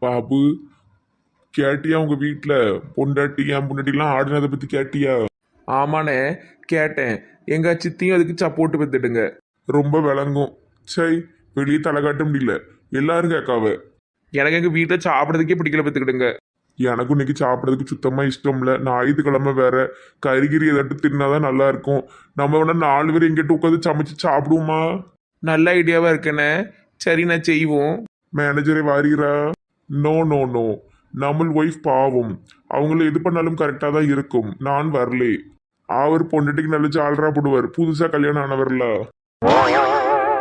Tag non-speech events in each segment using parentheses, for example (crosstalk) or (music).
பாபு கேட்டியா உங்க வீட்ல? பொண்டாட்டி என் பொண்டாட்டிலாம் ஆடினதை பத்தி கேட்டியா? ஆமாண்ணே கேட்டேன். எங்க சித்தியும் அதுக்கு சப்போர்ட் வந்துடுங்க ரொம்ப விளங்கும். சை வெளியே தலை காட்ட முடியல. எல்லாரும் கேட்காவ. எனக்கு எங்க வீட்டில் சாப்பிட்றதுக்கே பிடிக்கல பார்த்துக்கிடுங்க. எனக்கும் இன்னைக்கு சாப்பிட்றதுக்கு சுத்தமா இஷ்டம் இல்லை ஞாயிற்றுக்கிழமை வேற. கறிகிரி ஏதாட்டும் தின்னாதான் நல்லா இருக்கும். நம்ம வேணா நாலு பேர் எங்கிட்ட உட்காந்து சமைச்சு சாப்பிடுவோமா? நல்ல ஐடியாவா இருக்கண்ணே. சரி நான் செய்வோம். மேனேஜரை வாரீரா? நோ நோ நோ நம்மள் ஒய்ஃப் பாவம். அவங்கள எது பண்ணாலும் கரெக்டாக தான் இருக்கும். நான் வரலே. அவர் பொண்ணுட்டிக்கு நல்ல ஜாலரா போடுவார். புதுசா கல்யாணம் ஆனவர்ல.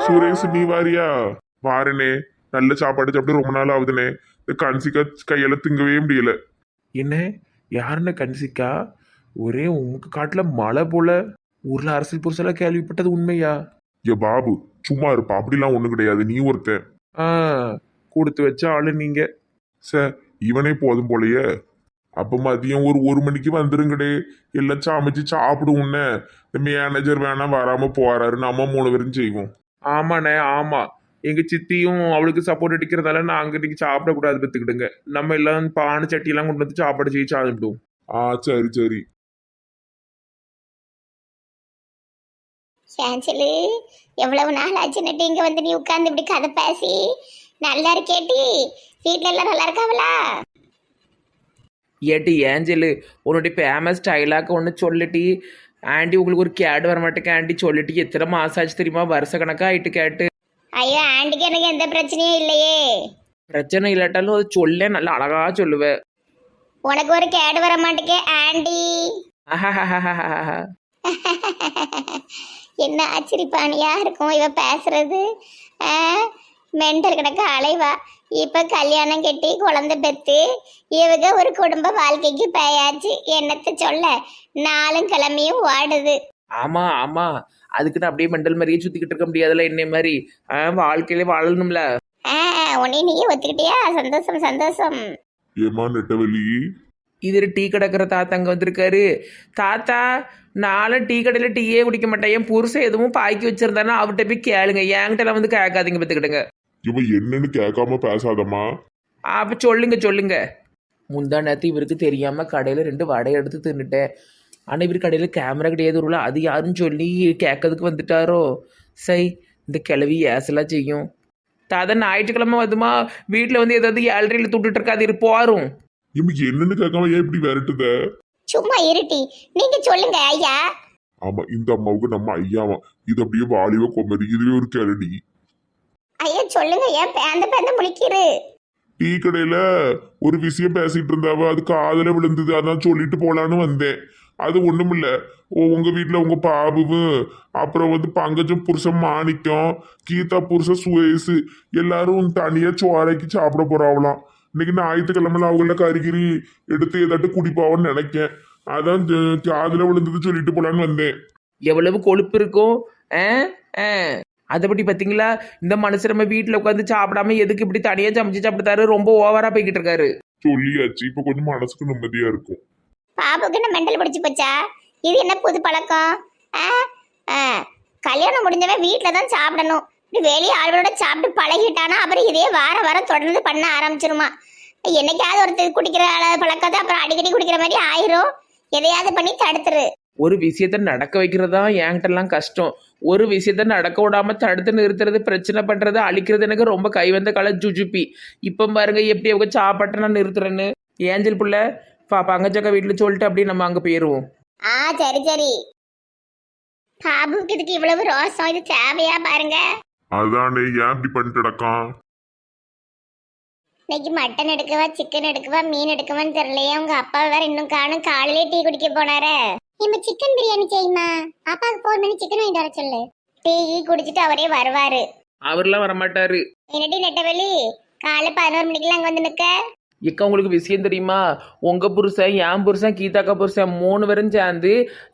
சுரேஷ் நீ வாரியா? வாரனே. நல்ல சாப்பாடு சாப்பிட்டு ரொம்ப நாள் ஆகுதுனே. இந்த கன்சிக்கா கையில திங்கவே முடியல. என்ன? யாருன்னு கன்சிக்கா? ஒரே உங்க காட்டில் மழை போல. ஊர்ல அரசியல் புருஷெல்லாம் கேள்விப்பட்டது உண்மையா? ஏ பாபு சும்மா இருப்பா. அப்படிலாம் ஒன்றும் கிடையாது. நீ ஒருத்தன். ஆ கொடுத்து வச்ச ஆளு நீங்க. சார் இவனே போதும் போலயே. அப்ப மதியம் ஒரு ஒரு மணிக்கு வந்துருங்கடே. எல்லாம் சமைச்சு சாப்பிடுவோன்னே இந்த மேனேஜர் வேணா வராம போறாரு. நம்ம மூணு பேரும் செய்வோம். ஆமாண்ணே ஆமா. எங்க சித்தியும் அவளுக்கு சப்போர்ட் அடிக்கிறதால நாங்க இன்னைக்கு சாப்பிடக்கூடாது பத்துக்கிடுங்க நம்ம எல்லாம் பானை சட்டியெல்லாம் கொண்டு வந்து சாப்பாடு செய்து சாப்பிடுவோம். ஆ சரி சரி. ஏஞ்சலு எவ்வளவு நாள் ஆச்சு நட்டு இங்க வந்து நீ உட்கார்ந்து இப்படி கதை பேசி? நல்லா இருக்கேட்டி வீட்ல எல்லாம் நல்லா இருக்காவளா ஏட்டி ஏஞ்சலு உன்னுடைய ஃபேமஸ் டைலாக் ஒன்று சொல்லிட்டி. ஆண்டி உங்களுக்கு ஒரு கேடு வர மாட்டேங்க ஆண்டி சொல்லிட்டு. எத்தனை மாசம் ஆச்சு தெரியுமா? வருஷ கணக்காக ஆயிட்டு கேட்டு. ஐயோ ஆண்டிக்கு எனக்கு எந்த பிரச்சனையும் இல்லையே. பிரச்சனை இல்லாட்டாலும் அது சொல்ல நல்லா அழகா சொல்லுவேன் உனக்கு ஒரு கேடு வர மாட்டேக்கே ஆண்டி. (laughs) என்ன ஆச்சரியப்பானியா இருக்கும் இவ பேசுறது மென்டல் கிடக்க அலைவா. இப்ப கல்யாணம் கட்டி குழந்தை பெத்து இவங்க ஒரு குடும்ப வாழ்க்கைக்கு பேயாச்சு என்னத்த சொல்ல? நாளும் கிளம்பியும் ஓடுது. ஆமா ஆமா. அதுக்கு நான் அப்படியே மெண்டல் மாதிரியே சுத்திக்கிட்டு இருக்க முடியாதுல்ல என்னை மாதிரி. வாழ்க்கையில வாழணும்ல. ஆ உன்னை நீயே ஒத்துக்கிட்டியா? சந்தோஷம் சந்தோஷம். ஏமா நெட்டவெளி? இது டீ கடைக்கிற தாத்தா அங்கே வந்திருக்காரு. தாத்தா நானும் டீ கடையில் டீயே குடிக்க மாட்டேன். என் புருஷன் எதுவும் பாக்கி வச்சிருந்தானா அவர்கிட்ட போய் கேளுங்க. என்கிட்ட வந்து கேட்காதீங்க பார்த்துக்கிடுங்க. இவன் என்னன்னு கேட்காம பேசாதம்மா. அப்போ சொல்லுங்க சொல்லுங்க. முந்தா நேரத்து இவருக்கு தெரியாம கடையில் ரெண்டு வடை எடுத்து தின்னுட்டேன். ஆனால் இவர் கடையில் கேமரா கிடையாது உள்ள அது யாருன்னு சொல்லி கேட்கறதுக்கு வந்துட்டாரோ? சை இந்த கிளவி ஏசலாம் செய்யும். தாத்தா ஞாயிற்றுக்கிழமை வந்துமா வீட்டில் வந்து ஏதாவது ஏழரையில் துட்டுட்டு இருக்காது இரு போரும் இவன் என்னன்னு கேட்காம ஏன் இப்படி விரட்டுத? சும்மா இருட்டி. நீங்க சொல்லுங்க ஐயா. ஆமா இந்த அம்மாவுக்கு நம்ம ஐயாவா. இது அப்படியே வாலிவ கொமரி இதுவே ஒரு கிளடி ஐயா சொல்லுங்க ஏன் பேந்த பேந்த முழிக்கிறு. டீ கடையில ஒரு விஷயம் பேசிட்டு இருந்தாவ அது காதல விழுந்தது அதான் சொல்லிட்டு போலான்னு வந்தேன். அது ஒண்ணும் இல்ல. ஓ, உங்க வீட்ல உங்க பாபுவு அப்புறம் வந்து பங்கஜம் புருஷன் மாணிக்கம் கீதா புருஷன் சுயசு எல்லாரும் தனியா சோறைக்கு சாப்பிட போறாவலாம் இன்னைக்கு ஞாயிற்றுக்கிழமை அவங்கள கறிகிரி எடுத்து ஏதாட்டு குடிப்பாவன்னு நினைக்கேன். அதான் காதுல விழுந்தது சொல்லிட்டு போலான்னு வந்தேன். எவ்வளவு கொழுப்பு இருக்கும்? ஆ ஆ அதை பற்றி பார்த்தீங்களா இந்த மனுஷன் நம்ம வீட்டில் உட்காந்து சாப்பிடாம எதுக்கு இப்படி தனியாக சமைச்சு சாப்பிட்டாரு ரொம்ப ஓவராக போய்கிட்டு இருக்காரு. சொல்லியாச்சு. இப்ப கொஞ்சம் மனசுக்கு நிம்மதியா இருக்கும். பாப்புக்கு என்ன மெண்டல் பிடிச்சு போச்சா? இது என்ன புது பழக்கம்? ஆ? ஆ. கல்யாணம் முடிஞ்சவன் வீட்டில் தான் சாப்பிடணும். இப்படி வெளியே ஆளுகளோட சாப்பிட்டு பழகிட்டானா அப்புறம் இதே வார வாரம் தொடர்ந்து பண்ண ஆரம்பிச்சிருமா? என்னைக்காவது ஒருத்தர் குடிக்கிற பழக்கத்தை அப்புறம் அடிக்கடி குடிக்கிற மாதிரி ஆயிரும். எதையாவது பண்ணி தடுத்துரு. ஒரு விஷயத்த நடக்க வைக்கிறது தான் என்கிட்டலாம் கஷ்டம். ஒரு விஷயத்த நடக்க விடாம தடுத்து நிறுத்துறது பிரச்சனை பண்றது அழிக்கிறது எனக்கு ரொம்ப கை வந்த கால ஜுஜுப்பி இப்போ பாருங்க எப்படி அவங்க சாப்பாட்டை நான் நிறுத்துறேன்னு. ஏஞ்சல் புள்ள பா பங்கச்சக்கா வீட்டில் சொல்லிட்டு அப்படியே நம்ம அங்கே போயிடுவோம் ஆ சரி சரி. பாபுக்கு இதுக்கு இவ்வளவு ரோசம் இது தேவையா பாருங்க? அதானே ஏன் இப்படி பண்ணிட்டு இன்னைக்கு மட்டன் எடுக்கவா சிக்கன் எடுக்கவா மீன் எடுக்கவான்னு தெரியலையே. உங்க அப்பா வேற இன்னும் காணும் காலையிலே டீ குடிக்க போனாரே. நம்ம சிக்கன் பிரியாணி செய்யுமா? அப்பாவுக்கு ஃபோன் பண்ணி சிக்கன் வாங்கிட்டு வர சொல்லு. டீ குடிச்சிட்டு அவரே வருவாரு. அவர்லாம் வரமாட்டாரு. என்னடி நெட்டவெளி? காலை பதினோரு மணிக்கெல்லாம் அங்க வந்து நிக்க? இக்க உங்களுக்கு விஷயம் தெரியுமா? உங்க புருஷன் என் புருஷன் கீதாக்கா புருஷன் மூணு பேரும் சேர்ந்து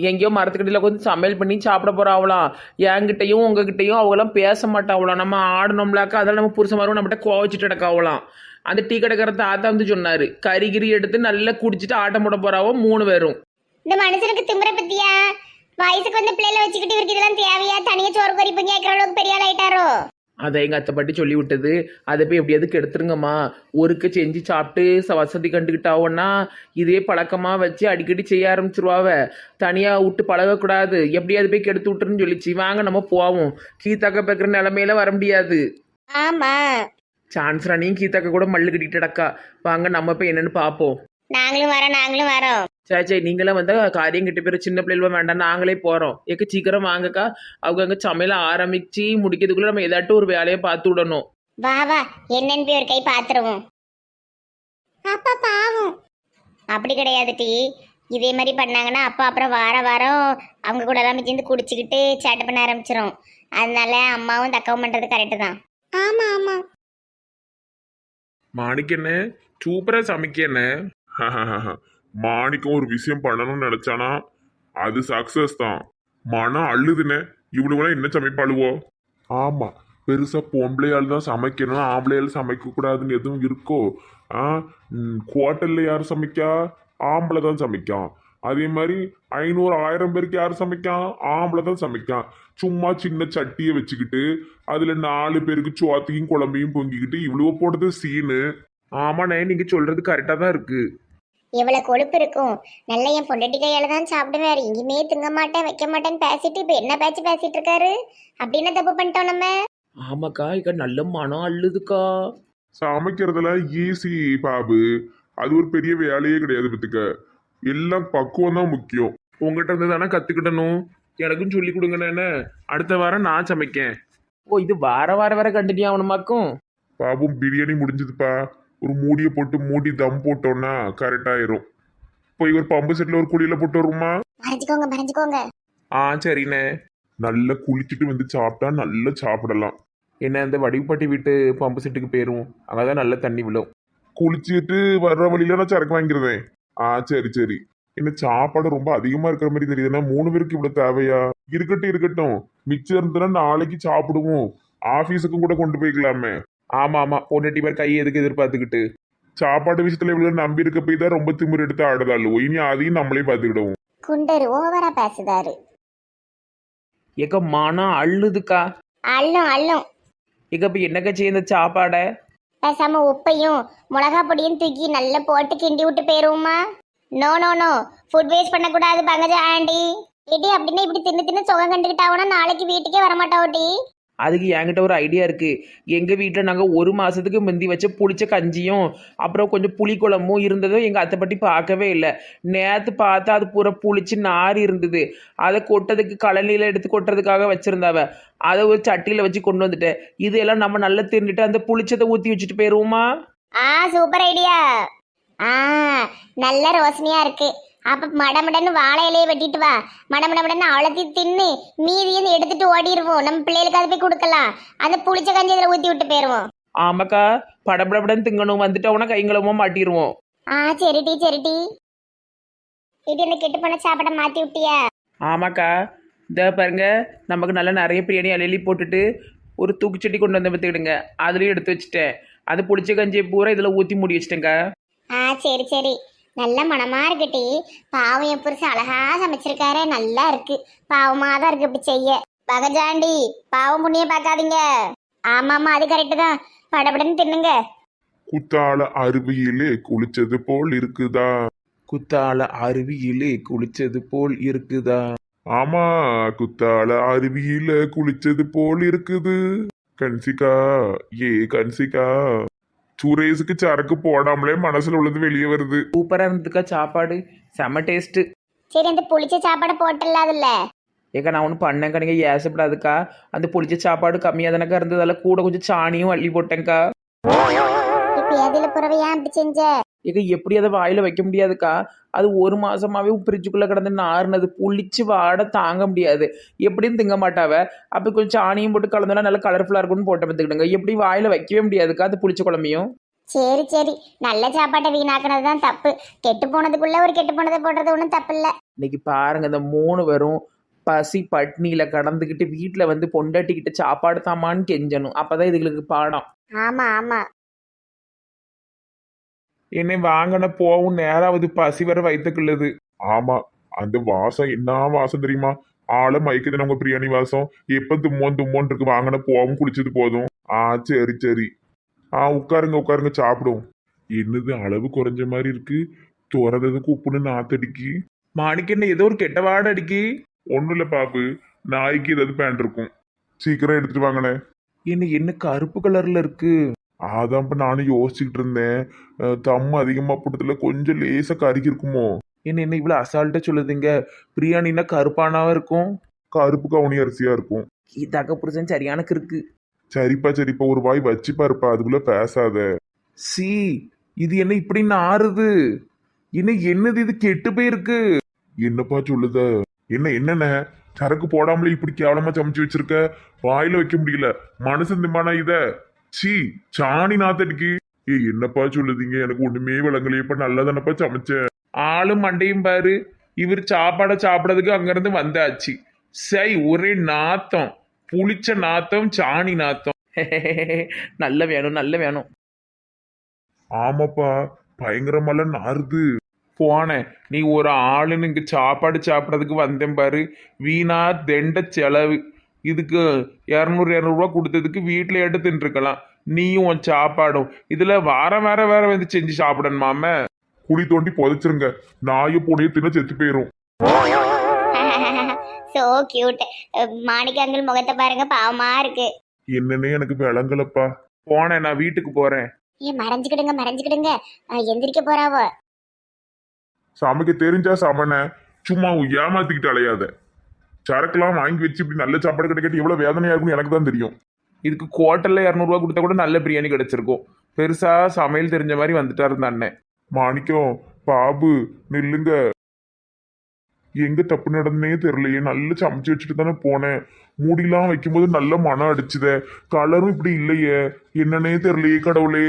எங்கேயோ மரத்துக்கடியில் கொஞ்சம் சமையல் பண்ணி சாப்பிட போறாவலாம் என்கிட்டயும் உங்ககிட்டயும் அவங்களாம் பேச மாட்டாவலாம் நம்ம ஆடணும்லாக்கா. அதெல்லாம் நம்ம புருஷன் மாதிரி நம்மகிட்ட கோவச்சிட்டு கிடக்காவலாம் அந்த டீ கடைக்கார தாத்தா வந்து சொன்னாரு கறிகிரி எடுத்து நல்லா குடிச்சிட்டு ஆட்டம் போட போறாவோ மூணு பேரும். இந்த மனுஷனுக்கு திமிர பத்தியா? வயசுக்கு வந்து பிள்ளைல வச்சுக்கிட்டு இவருக்கு இதெல்லாம் தேவையா? தனியா சோறு கறி பண்ணி கேட்கற அளவுக்கு பெரிய ஆள் ஆயிட்டாரோ அதை எங்கள் அத்தை பாட்டி சொல்லி விட்டது. அதை போய் எப்படியாவது கெடுத்துருங்கம்மா. ஒருக்க செஞ்சு சாப்பிட்டு ச- வசதி கண்டுக்கிட்டாவோன்னா இதே பழக்கமாக வச்சு அடிக்கடி செய்ய ஆரம்பிச்சிருவாவ. தனியாக விட்டு பழகக்கூடாது. எப்படியாவது போய் கெடுத்து விட்டுருன்னு சொல்லிச்சு. வாங்க நம்ம போவோம். கீத்தாக்க பேக்கிற நிலமையில வர முடியாது. ஆமா. சான்ஸ் ராணியும் கீத்தாக்க கூட மல்லு கட்டிட்டு அடக்கா வாங்க நம்ம போய் என்னன்னு பார்ப்போம் நாங்களும் வரோம் நாங்களும் வரோம். சரி சரி நீங்களாம் வந்தா காரியம் கிட்ட பேர் சின்ன பிள்ளைகள் வேண்டாம் நாங்களே போகிறோம் எக்க சீக்கிரம் வாங்கக்கா? அவங்க அங்கே சமையல ஆரம்பிச்சு முடிக்கிறதுக்குள்ள நம்ம ஏதாட்டும் ஒரு வேலையை பார்த்து விடணும். வா வா என்னன்னு போய் ஒரு கை பாத்துருவோம் அப்பா பாவம். அப்படி கிடையாது டி. இதே மாதிரி பண்ணாங்கன்னா அப்பா அப்புறம் வார வாரம் அவங்க கூட எல்லாம் சேர்ந்து குடிச்சுக்கிட்டு சேட்டை பண்ண ஆரம்பிச்சிரும். அதனால அம்மாவும் தக்கவும் பண்றது கரெக்டு தான். ஆமா ஆமா. மாணிக்கண்ணே சூப்பரா சமைக்கண்ணே மாணிக்கம் ஒரு விஷயம் பண்ணணும்னு நினைச்சானா? அது சக்சஸ் தான். மனம் அழுதுனே இவ்வளவுலாம் என்ன சமைப்பாளுவோ? ஆமா பெருசா பொம்பளையால் தான் சமைக்கணும் ஆம்பளையால் சமைக்க கூடாதுன்னு எதுவும் இருக்கோ? ஆ ஹோட்டல்ல யார் சமைக்கா? ஆம்பளை தான் சமைக்கான் அதே மாதிரி ஐநூறு ஆயிரம் பேருக்கு யார் சமைக்கான்? ஆம்பளை தான் சமைக்கான். சும்மா சின்ன சட்டியை வச்சுக்கிட்டு அதுல நாலு பேருக்கு சோத்தையும் குழம்பையும் பொங்கிக்கிட்டு இவ்வளவு போடுறது சீனு. ஆமாண்ணே நீங்க சொல்றது கரெக்டா தான் இருக்கு. இவ்வளவு கொழுப்பு இருக்கும். நல்ல என் பொண்டாட்டி கையால தான் சாப்பிடுவாரு எங்கேயுமே திங்க மாட்டேன் வைக்க மாட்டேன்னு பேசிட்டு இப்ப என்ன பேச்சு பேசிட்டு இருக்காரு? அப்படின்னு தப்பு பண்ணிட்டோம் நம்ம? ஆமாக்கா இக்க நல்ல மனம் அள்ளுதுக்கா. சமைக்கிறதெல்லாம் ஈஸி பாபு. அது ஒரு பெரிய வேலையே கிடையாது பத்துக்க. எல்லாம் பக்குவம் தான் முக்கியம். உங்ககிட்ட இருந்து தானே கத்துக்கிடணும்? எனக்கும் சொல்லி கொடுங்கண்ணே அடுத்த வாரம் நான் சமைக்கேன். ஓ இது வார வார வர கண்டினியூ ஆகணுமாக்கும் பாபும் பிரியாணி முடிஞ்சதுப்பா. ஒரு மூடியை போட்டு மூடி தம் போட்டோம்னா கரெக்ட் ஆயிரும். போய் ஒரு பம்பு செட்ல ஒரு குழியில போட்டு வருமா மறைஞ்சுக்கோங்க மறைஞ்சுக்கோங்க. ஆ சரிண்ணே. நல்லா குளிச்சுட்டு வந்து சாப்பிட்டா நல்லா சாப்பிடலாம். என்ன இந்த வடிவுப்பட்டி வீட்டு பம்பு செட்டுக்கு போயிரும் அங்கதான் நல்ல தண்ணி விழும். குளிச்சுட்டு வர்ற வழியில நான் சரக்கு வாங்கிக்கிறதேன் ஆ சரி சரி. என்ன சாப்பாடு ரொம்ப அதிகமா இருக்கிற மாதிரி தெரியுதுன்னா மூணு பேருக்கு இவ்வளவு தேவையா? இருக்கட்டும் இருக்கட்டும். மிச்சம் இருந்ததுன்னா நாளைக்கு சாப்பிடுவோம். ஆபீஸுக்கும் கூட கொண்டு போய்க்கலாமே. ஆமா ஆமா. பொண்ணட்டி பேர் கை எதுக்கு எதிர்பார்த்துக்கிட்டு? சாப்பாடு விஷயத்துல இவ்வளவு நம்பி இருக்க போய் தான் ரொம்ப திமிர் எடுத்து ஆடுதாள் இனி அதையும் நம்மளே பார்த்துக்கிடுவோம். குண்டரு ஓவரா பேசுதாரு. ஏக்க மனம் அள்ளுதுக்கா அள்ளும் அள்ளும். ஏக்க இப்போ என்னக்கா செய்ய இந்த சாப்பாடை? பேசாம உப்பையும் மிளகா பொடியும் தூக்கி நல்லா போட்டு கிண்டி விட்டு போயிருவோமா no no no food waste பண்ணக்கூடாது பங்கஜ ஆண்டி. ஏடி அப்படின்னா இப்படி தின்னு தின்னு சுகம் கண்டுக்கிட்டாவோன்னா நாளைக்கு வீட்டுக்கே வரமாட்டாவோட்டி அதுக்கு என்கிட்ட ஒரு ஐடியா இருக்குது எங்கள் வீட்டில் நாங்கள் ஒரு மாதத்துக்கு முந்தி வச்ச புளிச்ச கஞ்சியும் அப்புறம் கொஞ்சம் புளிக்குழம்பும் இருந்ததும் எங்கள் அத்தை பற்றி பார்க்கவே இல்லை. நேற்று பார்த்தா அது பூரா புளிச்சு நார் இருந்தது. அதை கொட்டதுக்கு கழனியில எடுத்து கொட்டுறதுக்காக வச்சுருந்தாவ. அதை ஒரு சட்டியில் வச்சு கொண்டு வந்துட்டேன். இதெல்லாம் நம்ம நல்லா தின்னுட்டு அந்த புளிச்சதை ஊற்றி வச்சுட்டு போயிடுவோமா ஆ சூப்பர் ஐடியா ஆ நல்ல ரோசனையா இருக்குது அப்ப மடமடன்னு வாழை இலையை வெட்டிட்டு வா. மடமடமடன்னு அவ்வளோத்தையும் தின்னு மீதியும் எடுத்துட்டு ஓடிடுவோம் நம்ம பிள்ளைகளுக்கு அதை போய் கொடுக்கலாம். அந்த புளிச்ச கஞ்சி இதில் ஊற்றி விட்டு போயிடுவோம் ஆமாக்கா படபடபடன்னு திங்கணும் வந்துட்டோம்னா கைங்களமா மாட்டிடுவோம் ஆ சரிடி சரிடி. இது இந்த கெட்டு போன சாப்பாடை மாற்றி விட்டியா? ஆமாக்கா இந்த பாருங்க நமக்கு நல்லா நிறைய பிரியாணி அள்ளி போட்டுட்டு ஒரு தூக்குச்சட்டி கொண்டு வந்து பார்த்துக்கிடுங்க. அதுலேயும் எடுத்து வச்சுட்டேன். அது புளிச்ச கஞ்சியை பூரா இதில் ஊற்றி மூடி வச்சிட்டேங்க ஆ சரி சரி. நல்ல மனமா இருக்குடி பாவம் என் புருஷன் அழகா சமைச்சிருக்காரு. நல்லா இருக்கு. பாவமா தான் இருக்கு இப்படி செய்ய. பகஜாண்டி பாவம் புண்ணிய பார்க்காதீங்க. ஆமாமா அது கரெக்டு தான். படபடன்னு தின்னுங்க. குத்தால அருவியிலே குளிச்சது போல் இருக்குதா? குத்தால அருவியிலே குளிச்சது போல் இருக்குதா? ஆமா குத்தால அருவியில குளிச்சது போல் இருக்குது. கன்சிகா ஏ கன்சிகா. சுரேஷுக்கு சரக்கு போடாமலே மனசுல உள்ளது வெளியே வருது. சூப்பராக இருந்ததுக்கா சாப்பாடு. செம்ம டேஸ்ட்டு சரி அந்த புளிச்ச சாப்பாடை போட்டுல அதுல ஏக்கா நான் ஒன்றும் பண்ணேங்க்கா நீங்கள் ஏசப்படாதுக்கா. அந்த புளிச்ச சாப்பாடு கம்மியாக தானக்கா இருந்தது. அதில் கூட கொஞ்சம் சாணியும் அள்ளி போட்டேங்க்கா எதுல புறவை ஏன் இப்படி செஞ்ச? ஏக்கா எப்படி அதை வாயில் வைக்க முடியாதுக்கா? அது ஒரு மாசமாவே ஃப்ரிட்ஜுக்குள்ளே கிடந்து நாறுனது புளிச்சு வாட தாங்க முடியாது. எப்படியும் திங்க மாட்டாவ? அப்போ கொஞ்சம் சாணியும் போட்டு கலந்தோன்னா நல்லா கலர்ஃபுல்லாக இருக்கும்னு போட்டு பார்த்துக்கிடுங்க. எப்படி வாயில் வைக்கவே முடியாதுக்கா அது புளிச்ச குழம்பையும்? சரி சரி. நல்ல சாப்பாட்டை வீணாக்குனது தான் தப்பு. கெட்டு போனதுக்குள்ள ஒரு கெட்டு போனதை போடுறது ஒன்றும் தப்பு இல்ல இன்னைக்கு பாருங்க இந்த மூணு பேரும் பசி பட்னியில் கடந்துக்கிட்டு வீட்டில் வந்து பொண்டாட்டிக்கிட்ட சாப்பாடு தாமான்னு கெஞ்சணும். அப்பதான் இதுகளுக்கு பாடம். ஆமா ஆமா. என்னை வாங்கின போவும் நேராவது பசி வர வைத்துக்குள்ளது ஆமா அந்த வாசம் என்ன வாசம் தெரியுமா? ஆளை மயக்குது நம்ம பிரியாணி வாசம் எப்ப தும்மோன் தும்மோன் இருக்கு. வாங்கின போவும் குளிச்சது போதும். ஆ சரி சரி. ஆ உட்காருங்க உட்காருங்க சாப்பிடும் என்னது அளவு குறைஞ்ச மாதிரி இருக்கு? துறந்ததுக்கு உப்புன்னு நாத்தடிக்கு? மாணிக்கண்ண ஏதோ ஒரு கெட்ட வாடை அடிக்கி? ஒன்றும் இல்லை பாப்பு நாய்க்கு ஏதாவது பேண்ட் இருக்கும். சீக்கிரம் எடுத்துட்டு வாங்கண்ணே. என்ன என்ன கருப்பு கலர்ல இருக்கு? அதான் இப்ப நானும் யோசிச்சுக்கிட்டு இருந்தேன் அஹ் தம் அதிகமா போட்டதுல கொஞ்சம் லேசா கருகி இருக்குமோ? என்ன என்ன இவ்வளவு அசால்ட்டா சொல்லுதுங்க? பிரியாணின்னா கருப்பானாவா இருக்கும்? கருப்பு கவுனி அரிசியா இருக்கும். கீதாக்கா புருஷன் சரியான கிறுக்கு. சரிப்பா சரிப்பா. ஒரு வாய் வச்சு பாருப்பா அதுக்குள்ள பேசாத. சி இது என்ன இப்படி நாறுது? இன்னும் என்னது இது கெட்டு போயிருக்கு? என்னப்பா சொல்லுத? என்ன என்னண்ணே சரக்கு போடாமலே இப்படி கேவலமா சமைச்சு வச்சிருக்க? வாயில வைக்க முடியல. மனுஷன் திம்பானா இத? சீ சாணி நாத்தடிக்கு ஏ என்னப்பா சொல்லுதீங்க? எனக்கு ஒண்ணுமே விளங்கலையப்பா நல்லா தானப்பா சமைச்சேன். ஆளும் மண்டையும் பாரு. இவர் சாப்பாடை சாப்பிடறதுக்கு அங்கிருந்து வந்தாச்சு. சை ஒரே நாத்தம். புளிச்ச நாத்தம் சாணி நாத்தம். (laughs) நல்ல வேணும் நல்ல வேணும். ஆமாப்பா பயங்கரமாலாம் நாறுது. போனேன் நீ ஒரு ஆளுன்னு இங்க சாப்பாடு சாப்பிடறதுக்கு வந்தேன் பாரு. வீணா தெண்ட செலவு. இதுக்கு இரநூறு இரநூறுவா கொடுத்ததுக்கு வீட்டில் எடுத்து தின்றுக்கலாம். நீயும் உன் சாப்பாடும். இதுல வாரம் வேற வேற வந்து செஞ்சு சாப்பிடணுமாம குழி தோண்டி புதைச்சிருங்க. நாயை பூனையை தின்ன செத்து போயிரும். (laughs) சோ கியூட் மாணிக்க அங்கிள் முகத்தை பாருங்க பாவமா இருக்கு. என்னன்னே எனக்கு விளங்கலப்பா. போனேன் நான் வீட்டுக்கு போறேன். ஏன் மறைஞ்சுக்கிடுங்க மறைஞ்சுக்கிடுங்க. எந்திரிக்க போறாவோ? சமைக்க தெரிஞ்சா சமன சும்மா ஏமாத்திக்கிட்டு அலையாத. சரக்குலாம் வாங்கி வச்சு இப்படி நல்ல சாப்பாடு கிடைக்கிட்டு எவ்வளவு வேதனையா இருக்கும்னு எனக்கு தான் தெரியும். இதுக்கு குவார்ட்டர்ல இரநூறுவா கொடுத்தா கூட நல்ல பிரியாணி கிடைச்சிருக்கும். பெருசா சமையல் தெரிஞ்ச மாதிரி வந்துட்டா இருந்த அண்ணன். மாணிக்கம் பாபு நில்லுங்க. எங்க தப்பு நடந்தனே தெரியலையே நல்லா சமைச்சு வச்சுட்டு தானே போனேன். மூடிலாம் வைக்கும்போது நல்ல மனம் அடிச்சுத. கலரும் இப்படி இல்லையே என்னன்னே தெரியலையே கடவுளே.